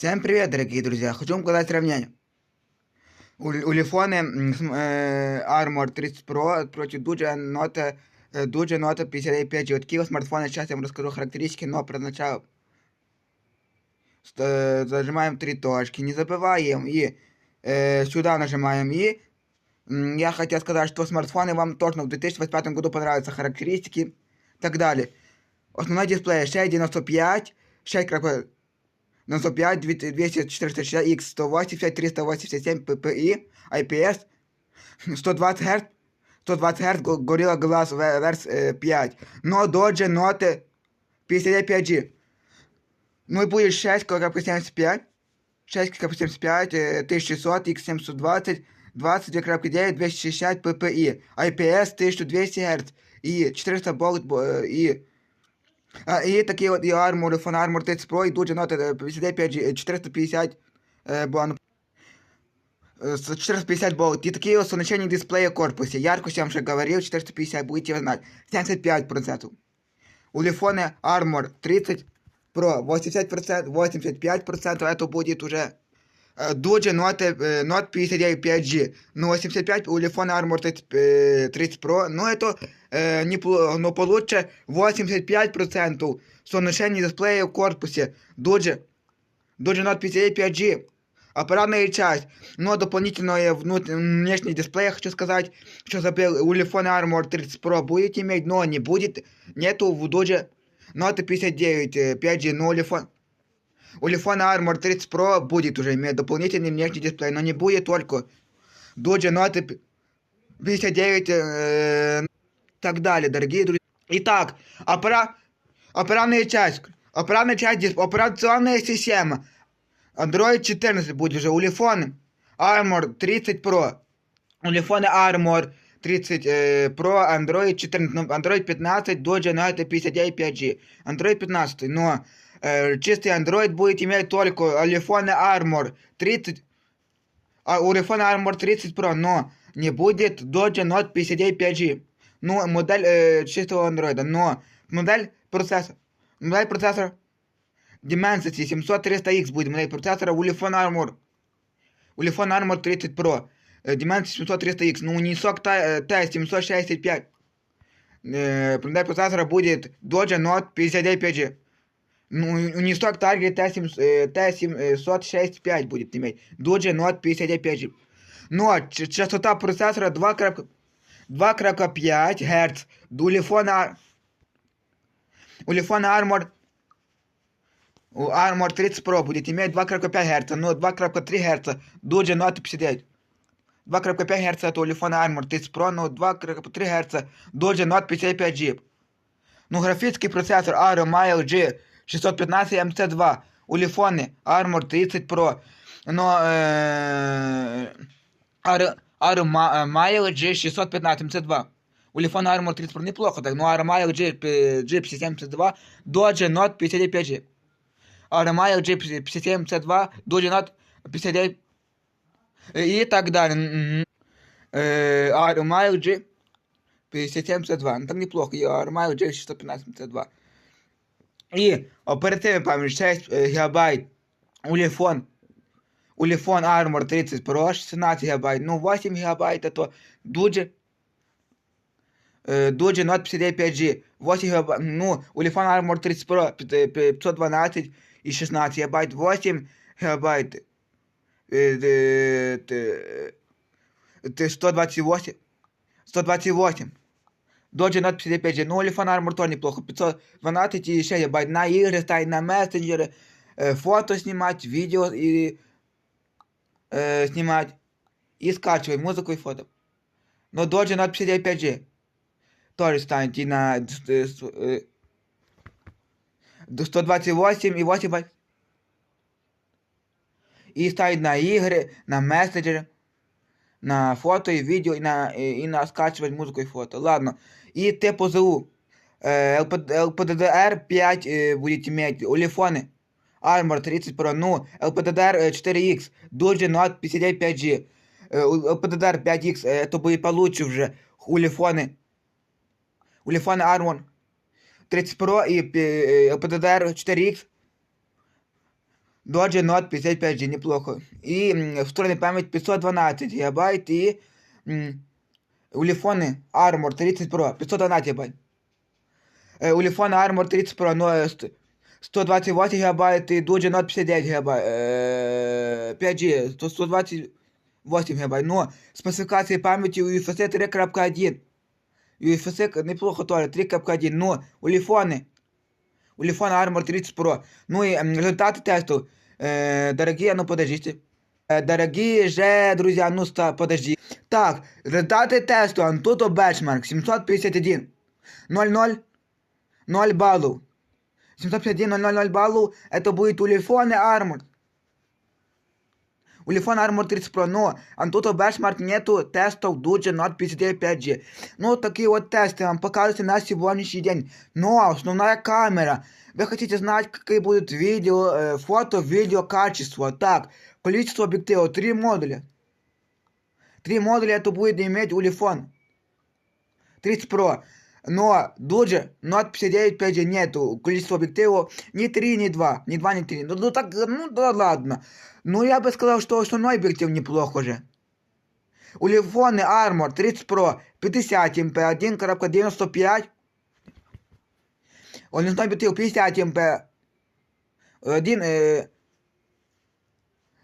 Всем привет, дорогие друзья! Хочу вам показать сравнение. У, у Лифоны м, см- э, Armor 30 Pro против Дуджа Note, э, Дуджа Note 55G. Вот такие вот смартфоны, сейчас я вам расскажу характеристики, но про начало ст- э, зажимаем три точки, не забываем и э, сюда нажимаем и м, я хотел сказать, что смартфоны вам точно в 2025 году понравятся характеристики и так далее. Основной дисплей 695, 6 95, 260 X, 180, 387 ppi, IPS, 120 Hz, 120 Hz Go- Gorilla Glass Verse э, 5, но Doge Note 55G. Ну и будет 6,75, 6,75, э, 1600, X720, 22,9, 260 ppi, IPS 1200 Hz и 400 болт э, и а, і такі от і Armor, Phone Armor 30 Pro, і дуже ноти 55, G, 450 е, бон, е, с 450 болт. И такие вот сонячные дисплеи в корпусе. Яркость я вам уже говорил, 450, будете знать. 75%. У Лифоны Armor 30 Pro 80%, 85% это будет уже э, Doge Note, э, Note 59 5G. Ну, 85 у Лифона Armor 30, э, 30 Pro. Ну, это э, неплохо, но получше 85% соношения дисплея в корпусе. Doge, Doge Note 59 5G. Аппаратная часть, но дополнительное внут- внешний дисплей, я хочу сказать, что забыл, у Лифона Armor 30 Pro будет иметь, но не будет, нету в Doge Note 59 э, 5G, но у Лифона... У Лифона Armor 30 Pro будет уже иметь дополнительный внешний дисплей, но не будет только Doge Note п- 59 э, так далее, дорогие друзья. Итак, аппарат, аппаратная часть, аппаратная часть, дисп- операционная система. Android 14 будет уже у Лифона Armor 30 Pro. У Лифона Armor 30 э, Pro, Android 14, ну, Android 15, Doge Note 59 5G. Android 15, но э, чистый Android будет иметь только у Лифона Armor 30, а у Лифона Armor 30 Pro, но не будет Doge Note 59 5G. Ну, модель э, чистого Android, но модель процессора, модель процессора Dimensity 700-300X будет модель процессора у Lifon Armor. У Lifon Armor 30 Pro. Э, Dimensity 700-300X. Ну, у Nisok T765. Э, Модель процессора будет Doge Note 59 5G. Ну, у Nisok Target T765 будет иметь. Doge Note 59 5G. Но частота процессора 2,5 Гц. У Lifon у Lifon Armor у Armor 30 Pro будет иметь 2,5 Гц, но 2,3 Гц Doge Note 59. 2,5 Гц это у Lifon Armor 30 Pro, но 2,3 Гц Doge Note 55G. Ну, графический процессор Aero Mile G 615 MC2 у Lifone Armor 30 Pro, но э, Aero, Aero Ma- Mile G 615 MC2. У Lifone Armor 30 Pro неплохо так, но P- G57 MC2 Doge Note 55G. Aramaya G57C2, Doginat 59 и так. Мгм. Э, Aramaya G57C2. Ну, так неплохо. И Aramaya G615C2 И оперативная память 6 э, гигабайт. Улефон. Улефон Armor 30 Pro 16 гигабайт. Ну, 8 гигабайт это Doge Э, Doge Note 59 5G, 8 гигабайт, ну, у Lifan Armor 30 Pro пи- э, пи- 512 и 16 гигабайт, 8 гигабайт, э, э, т- т- 128, 128. Doge Note 55 5G, ну, у Lifan Armor тоже неплохо, 512 и 6 гигабайт, на игры ставить, на мессенджеры, э, фото снимать, видео и э, снимать, и скачивать музыку и фото. Но Doge Note 59 5G тоже станет и на д- д- с- э, до 128 и 8 байт. И ставить на игры, на мессенджеры, на фото и видео, и на, и, и на скачивать музыку и фото. Ладно. И ТПЗУ. Э, ЛП, ЛПДДР 5 э, будет иметь у Лифоны. Armor 30 Pro, ну, ЛПДДР э, 4X, Doge Note 59 5G. Э, у ЛПДДР 5X, э, это будет получше уже у Лифоны. У Лифоны Armor 30 Pro и э, ЛПДДР 4X Doge Note 55G, неплохо. І м, встроєна пам'ять 512 ГБ і м, Уліфони Armor 30 Pro 512 ГБ. Е, Уліфони Armor 30 Pro е, 128 ГБ і Doge Note 59 ГБ. Е, 5G 100 128 ГБ. Ну, специфікації пам'яті UFS 3.1. UFS неплохо тоже 3.1. Ну, Уліфони. Улифон Armor 30 Pro. Ну и м, результаты тестов. Э, дорогие, ну подождите. Э, дорогие же, друзья, ну ста, подожди. Так, результаты теста. Antutu Benchmark 751. 0-0. 0 баллов. 751 0 0 баллов. Это будет Улифон Armor. Улифон Armor 30 Pro, но Antutu Benchmark нету тестов Duja Note 59 5G. Ну, такие вот тесты вам показываются на сегодняшний день. Но основная камера. Вы хотите знать, какие будут видео, э, фото, видео, качество. Так, количество объективов. Три модуля. Три модуля это будет иметь Улифон. 30 Pro. Но Duja Note 59 5G нету количества объективов ни 3, ни 2. Ни 2, ни 3. Ну, ну так, ну да ладно. Ну я бы сказал, что основной объектив неплохо же. Улифоны Armor 30 Pro 50 МП 1.95. Он не объектив 50 МП 1, э,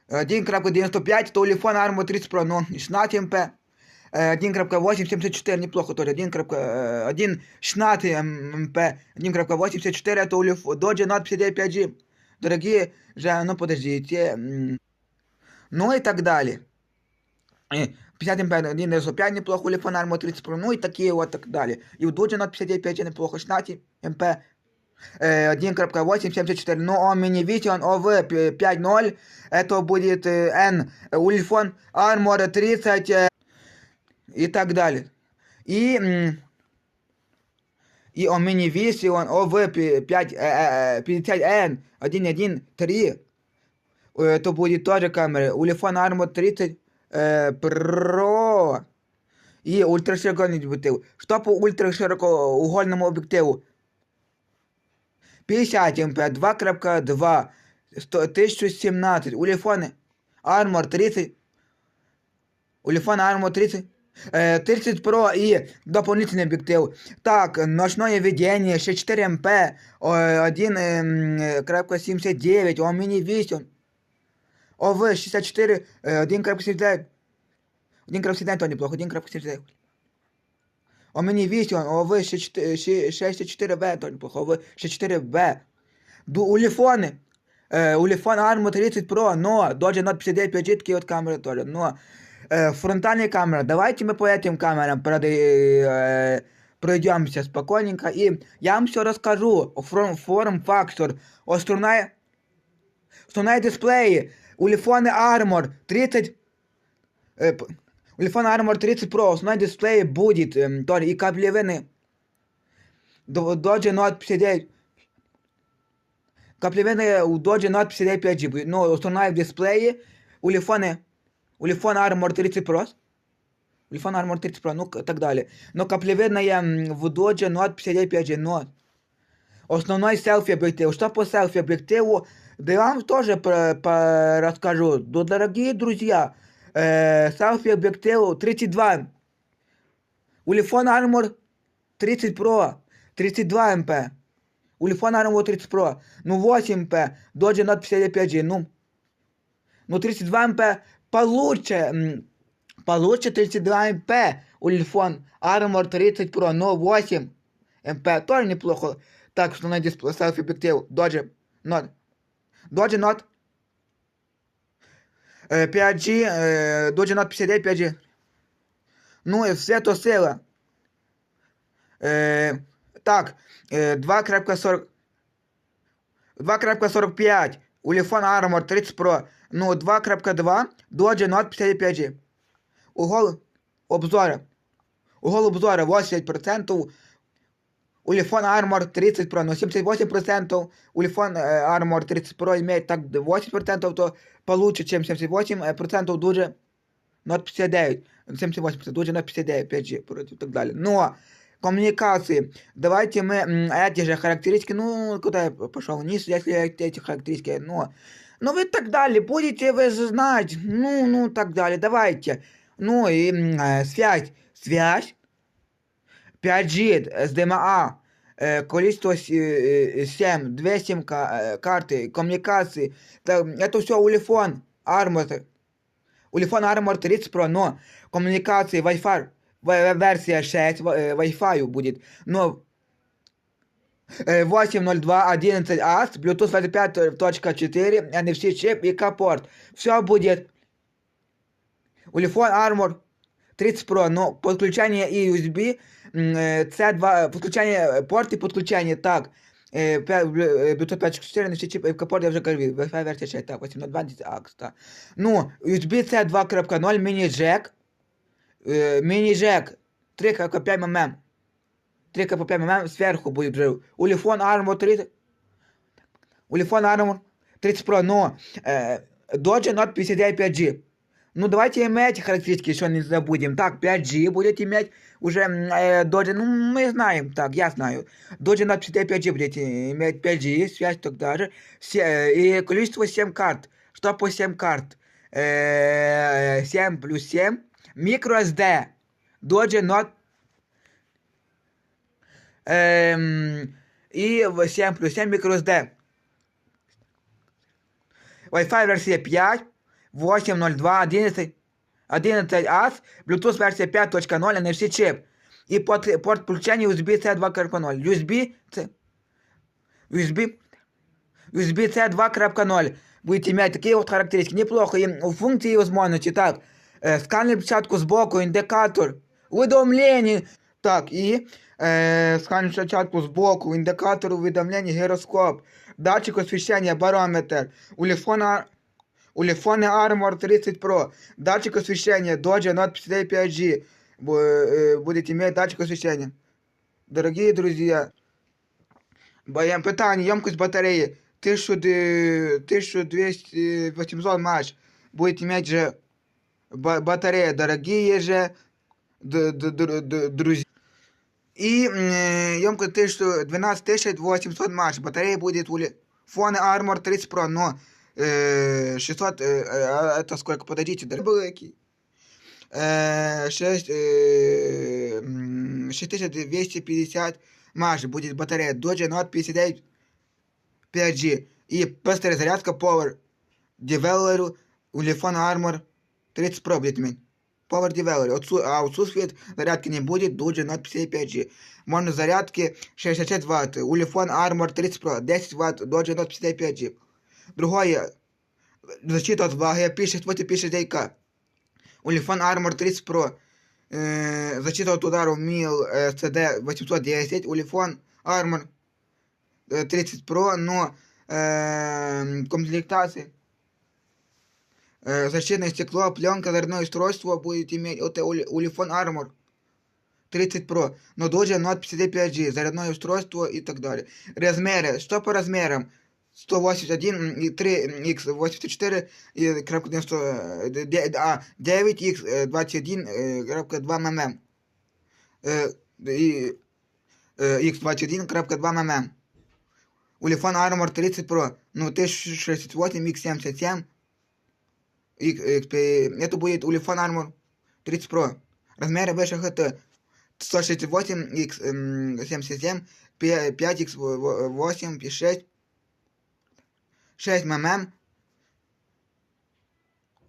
1.95, то Улифон Armor 30 Pro, но 16 МП. Э, 1.874 неплохо тоже. 1.16 МП 1.84 это Улиф Doge Note 59 5G. Дорогие же, ну подождите. Ну и так далее. Э, 50 МП 1.95 неплохо, Улифон Armor 30 Pro, ну и такие вот так далее. И у Doge Note 59 5G неплохо, 16 МП э, 1.874, но Omni Vision OV 5.0, это будет N, Ulefone Armor 30 э, и так далее. И, м, и Omni Vision OV 5, э, 50N 1.1.3, это будет тоже камера. Ulefone Armor 30 э, Pro и ультраширокоугольний об'єктив. Що по ультраширокоугольному об'єктиву? 50 МП 2.2 100 1017 Улифоны Armor 30 Улифон Armor 30 э, 30 Pro и дополнительный объектив. Так, ночное видение 64 МП 1.79 он мини Vision ОВ 64 э, 1.79 1.79 то неплохо 1.79 у мені 8, а ви 64Б, то неплохо, ви 64Б. Ду уліфони. Е, уліфон Armo 30 Pro, но Doge Note 59 5G, такие вот камеры тоже, но э, фронтальная камера. Давайте мы по этим камерам пройди- э, пройдемся спокойненько, и я вам все расскажу о форм, форм-фактор, основная, основная дисплеи, улифоны Armor 30, э, п- Улифон Armor 30 Pro, основной дисплей будет, эм, тоже и каплевины. До- Doge Note 59. Каплевины у Doge Note 55 GB. Но основная в дисплее Улифоны, Улифон Armor 30 Pro. Улифон Armor 30 Pro, ну к- так далее. Но каплевидная м, в Doge Note 55 G. Но основной селфи объектив. Что по селфи объективу? Да я вам тоже про, по- расскажу. Да, дорогие друзья, э, селфи объективу 32. Улифон Armor 30 Pro. 32 МП. Улифон Armor 30 Pro. Ну 8 МП. Doge Note 55 G. Ну, ну 32 МП получше. Получше 32 МП. Улифон Armor 30 Pro. Но 8 МП. Тоже неплохо. Так, что на дисплей селфи объектив. Doge Note. Doge Note. Е, 5G, е, Doge Note 59 5G. Ну і все то сила. Е, так, е, 2.40 2.45 Ulefone Armor 30 Pro. Ну, 2.2 Doge Note 55 G. Угол обзора. Угол обзора 80%. Улифон Armor 30 Pro, ну 78%, Улифон Armor 30 Pro имеет так 80%, то получше, чем 78% дуже Note 59, 78%, дуже Note 59, 5G, короче, и так далее. Но коммуникации, давайте мы эти же характеристики, ну, куда я пошел вниз, если эти характеристики, но Ну вы так далее, будете вы знать. Ну, ну, так далее, давайте. Ну и э, связь. Связь. 5G, SDMA, э, количество с- э, э, 7, 2 сим карты, коммуникации. Это все Улифон, Armor. Улифон Armor 30 Pro, но коммуникации Wi-Fi, версия 6 в- э, Wi-Fi будет, но э, 802 11 AS, Bluetooth 5.4, NFC чип и капорт. Все будет. Улифон Armor 30 Pro, но подключение и USB, м, э, C2, подключение, э, порты подключения, так, э, пя- блю- э, Bluetooth 5.4, NFC чип и капорт, я вже говорив, Wi-Fi версія 6, так, 802 AX, так. Ну, USB C 2.0, міні-джек, мини-джек 3,5 мм. 3,5 мм сверху будет жив. Улифон Armor 30. Улифон Armor 30 Pro, но э, Dodge Note 59 5G. Ну, давайте иметь характеристики, что не забудем. Так, 5G будет иметь уже э, ну, мы знаем, так, я знаю. Dodge Note 59 5G будет иметь 5G, связь тогда же. Все, и количество 7 карт. Что по 7 карт? Э, 7 плюс 7. MicroSD. Dodge Note Эм, и в 7 плюс 7 microSD. Wi-Fi версия 5, 8.02, 11, 11 AS, Bluetooth версия 5.0, NFC чип. И порт, порт включения USB C 2.0. USB C. USB USB C 2.0 будет иметь такие вот характеристики. Неплохо. И функции и возможности. Так, э, сканер печатку сбоку, индикатор, уведомление. Так, и э, сканер печатку сбоку, индикатор уведомлений, гироскоп, датчик освещения, барометр, улифона Улифоны Armor 30 Pro, датчик освещения, Dodge Note 59 5G бу- э, будет иметь датчик освещения. Дорогие друзья, Боям питання, емкость батареи 1200, 1200, 800 мАч. Будет иметь же ба- батарея, дорогие же д- д- д- д- друзья. И м, емкость 1000, 12 800 мАч. Батарея будет у фоны Armor 30 Pro, но э, 600, э, э, это сколько, подождите, дорогие. Э, 6, э, м, 6250 мАч будет батарея Dodge Note 59 5G и быстрая зарядка Power Developer Ulefone Armor 30 Pro будет иметь. Power Developer. Отсу- а отсутствует зарядки не будет Dodge Note 55 5G. Можно зарядки 66 Вт. Ulefone Armor 30 Pro 10 Вт. Dodge Note 55 5G. Другое. Защита от влаги. Пишет, вот и пишет JK. Ulefone Armor 30 Pro. Э, защита от ударов МИЛ э, CD 810. Ulefone Armor э, 30 Pro, но э, комплектации э, защитное стекло, пленка, зарядное устройство будет иметь это Ули- Ulefone Armor 30 Pro, но Dodge Note 55G, зарядное устройство и так далее. Размеры, что по размерам? 181 и 3 x 84 и крапка 90, э, де- де- а 9 x 21 э, крапка 2 мм Э, и э, x21 крапка 2 мм Улифон Armor 30 Pro, ну 1068 x77 X- XP, это будет Улифон Armor 30 Pro. Размеры выше это 168 x 77 5 x 8 6 6 мм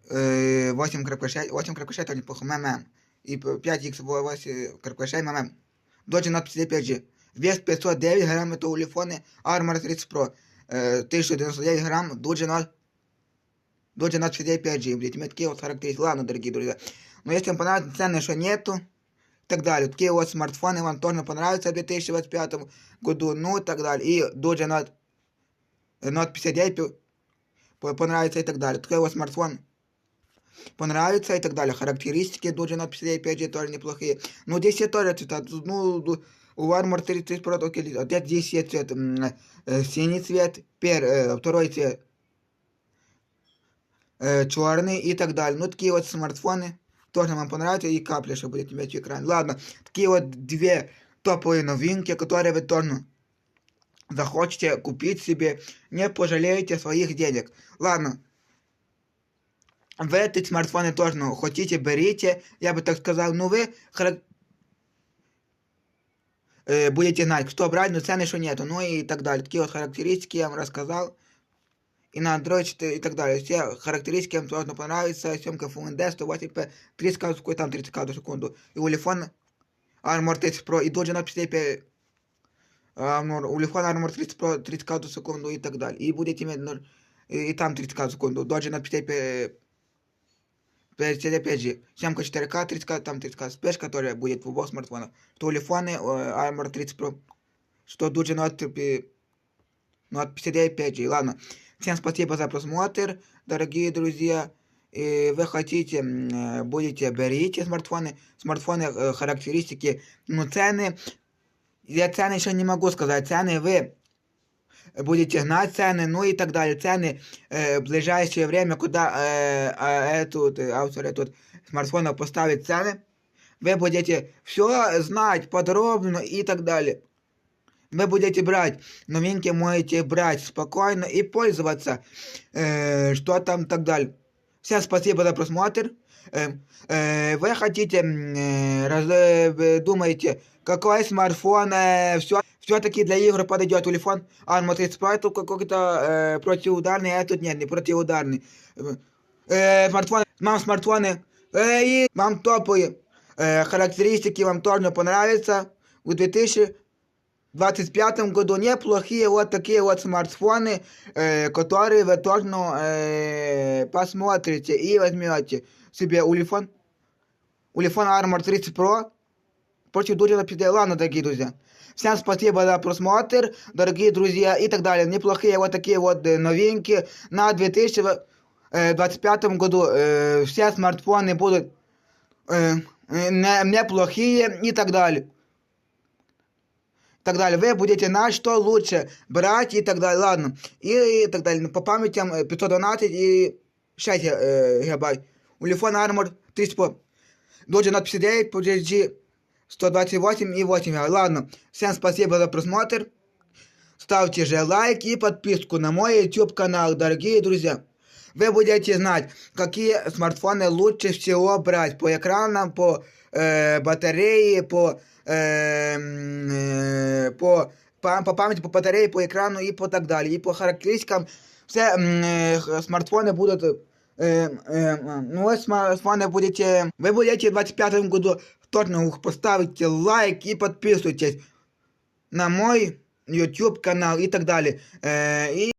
э, 8.6 8.6 это неплохо мм и 5 x 8.6 мм Dodge Note 55G вес 509 грамм это улифоны Armor 30 Pro э, 1099 грамм Dodge Note Dodge Note 55G блядь, иметь такие вот характеристики ладно дорогие друзья но если вам понравится цены что нету и так далее такие вот смартфоны вам тоже понравятся в 2025 году ну и так далее и Dodge Note Note 59 по- понравится и так далее. Такой вот смартфон понравится и так далее. Характеристики Dodge Note 55 5G тоже неплохие. Ну, здесь все тоже цвета. Ну, у Armor 30 Pro здесь есть цвет, э, синий цвет, пер, э, второй цвет э, черный и так далее. Ну, такие вот смартфоны тоже вам понравятся и капли, что будет иметь экран. Ладно, такие вот две топовые новинки, которые вы тоже захочете купить себе, не пожалеете своих денег. Ладно. Ви эти смартфони теж, ну, хотите, берите, я бы так сказал, ну вы харак- э, будете знать, что брать, но цены что нету, ну и так далее. Такие вот характеристики я вам рассказал. И на Android 4 и так далее. Все характеристики вам должно понравиться. Съемка Full HD, 180p, 30 кадров в секунду, там 30 кадров в секунду. И у телефона Armor 30 Pro и дуже на 55 Armor, у телефона Armor 30 Pro 30 кадров в секунду и так далее. И будете иметь, ну, и, и там 30 кадров в секунду. Даже на 55 55G. Съемка 4К, 30 кадров, там 30 кадров. Спеш, которая будет в обоих смартфонах. Что телефоны э, Armor 30 Pro, что дуже на 59 5G. Ладно. Всем спасибо за просмотр, дорогие друзья. И вы хотите, м, э, будете, берите смартфоны. Смартфоны, э, характеристики, ну, цены. Я цены еще не могу сказать. Цены вы будете знать цены, ну и так далее. Цены э, в ближайшее время, куда э, э, этот э, автор этот смартфона поставит цены, вы будете все знать подробно и так далее. Вы будете брать, новинки можете брать спокойно и пользоваться, э, что там и так далее. Всем спасибо за просмотр. Э, э, вы хотите, м, э, раз, э, вы думаете, какой смартфон э, все, все-таки для игр подойдет телефон Armo 30 Pro, это какой-то э, противоударный, а тут нет, не противоударный. Э, смартфон, вам смартфоны, э, и вам топовые э, характеристики, вам тоже понравятся. В 2025 году неплохие вот такие вот смартфоны, э, которые вы точно э, посмотрите и возьмете себе телефон. Телефон Armor 30 Pro против Дурина Пиде. Ладно, дорогие друзья. Всем спасибо за просмотр, дорогие друзья, и так далее. Неплохие вот такие вот э, новинки на 2025 году. Э, все смартфоны будут э, э, не- неплохие и так далее. И так далее. Вы будете знать, что лучше брать и так далее. Ладно. И, и так далее. Ну, По памятям э, 512 и 6 э, гигабайт. У телефона Armor 30 Pro. Дуже на 59, по GG 128 и 8 гигабайт. Ладно. Всем спасибо за просмотр. Ставьте же лайк и подписку на мой YouTube канал, дорогие друзья. Вы будете знать, какие смартфоны лучше всего брать по экранам, по э, батарее, по, э, м, э, по, па- по памяти, по батарее, по экрану и по так далее. И по характеристикам все м, э, х- смартфоны будут... э, э, ну, вы смартфоны будете... Вы будете в 25 году точно поставите лайк и подписывайтесь на мой YouTube канал и так далее. Э, и